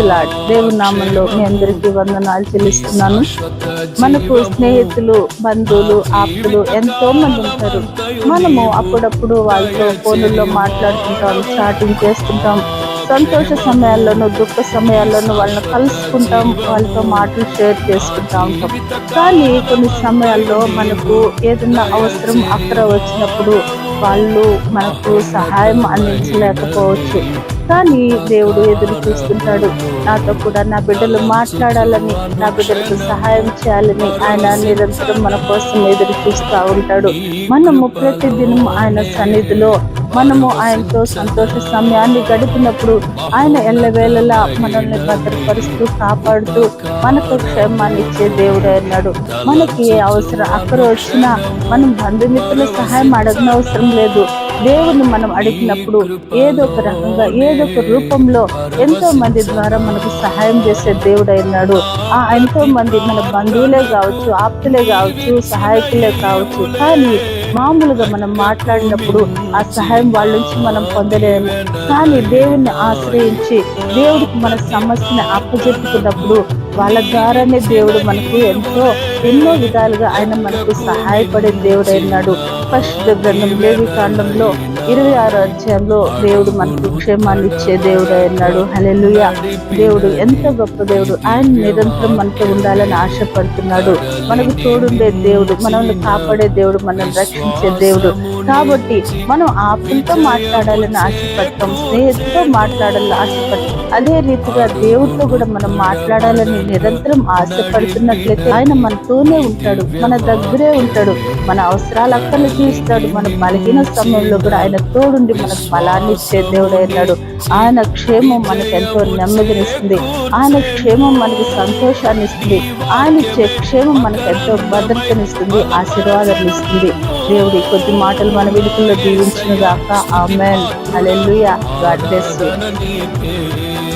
Praise lord. దేవుని నామంలో మీ అందరికీ వందనాలు చెల్లిస్తున్నాను. మనకు స్నేహితులు బంధువులు ఆప్తులు ఎంతో మంది ఉంటారు. మనము అప్పుడప్పుడు వాళ్ళతో ఫోన్లో మాట్లాడుకుంటాం చాటింగ్ చేస్తుంటాం. సంతోష సమయాల్లోనూ దుఃఖ సమయాల్లోనూ వాళ్ళని కలుసుకుంటాం వాళ్ళతో మాటలు షేర్ చేసుకుంటా. ఉంటాం కానీ కొన్ని సమయాల్లో మనకు ఏదైనా అవసరం అక్కడ వచ్చినప్పుడు వాళ్ళు మనకు సహాయం అందించలేకపోవచ్చు. కానీ దేవుడు ఎదురు చూస్తుంటాడు. నాతో కూడా నా బిడ్డలు మాట్లాడాలని నా బిడ్డలకు సహాయం చేయాలని ఆయన నిరంతరం మన కోసం ఎదురు చూస్తూ ఉంటాడు. మనము ప్రతిదినం ఆయన సన్నిధిలో మనము ఆయనతో సంతోష సమయాన్ని గడిపినప్పుడు ఆయన ఎల్లవేళలా మనల్ని భద్రపరుస్తూ కాపాడుతూ మనకు క్షేమాన్ని ఇచ్చే దేవుడే అన్నాడు. మనకి ఏ అవసరం? అక్కడ వచ్చినా మనం బంధుమిత్రుల సహాయం అడగనవసరం లేదు. దేవుని మనం అడిగినప్పుడు ఏదో ఒక రకంగా ఏదో ఒక రూపంలో ఎంతో మంది ద్వారా మనకు సహాయం చేసే దేవుడు అయినాడు ఆ ఎంతో మంది మన బంధువులే కావచ్చు ఆప్తులే కావచ్చు సహాయకులే కావచ్చు. కానీ మామూలుగా మనం మాట్లాడినప్పుడు ఆ సహాయం వాళ్ళ నుంచి మనం పొందలేము. కానీ దేవుణ్ణి ఆశ్రయించి దేవుడికి మన సమస్యని అప్పచెప్పుకున్నప్పుడు వాళ్ళ ద్వారానే దేవుడు మనకు ఎంతో ఎన్నో విధాలుగా ఆయన మనకు సహాయపడే దేవుడు పరిశుద్ధ ఫస్ట్ గ్రంథం లేవి కాండంలో ఇరవై ఆరు అధ్యాయంలో దేవుడు మనకు క్షేమాన్ని ఇచ్చే దేవుడు అన్నాడు హలెలుయ దేవుడు ఎంత గొప్ప దేవుడు. ఆయన నిరంతరం మనతో ఉండాలని ఆశపడుతున్నాడు. మనకు తోడుండే దేవుడు మనల్ని కాపాడే దేవుడు మనల్ని రక్షించే దేవుడు. కాబట్టి మనం ఆపులతో మాట్లాడాలని ఆశపడతాం స్నేహితులతో మాట్లాడాలని ఆశపడతాం. అదే రీతిగా దేవుడితో కూడా మనం మాట్లాడాలని నిరంతరం ఆశపడుతున్నట్లయితే ఆయన మనతోనే ఉంటాడు మన దగ్గరే ఉంటాడు మన అవసరాలు అక్కడ తీస్తాడు మన బలహీన సమయంలో కూడా ఆయన తోడుండి మనకు బలాన్ని ఇచ్చే దేవుడు అయినాడు. ఆయన క్షేమం మనకు ఎంతో నెమ్మదినిస్తుంది. ఆయన క్షేమం మనకి సంతోషాన్ని ఇస్తుంది. ఆయన ఇచ్చే క్షేమం మనకు ఎంతో భద్రతనిస్తుంది ఆశీర్వాదాన్ని ఇస్తుంది. దేవుడి కొద్ది మాటలు మన వెలుగుల్లో దీవించిన గాక. Amen. Hallelujah God bless you.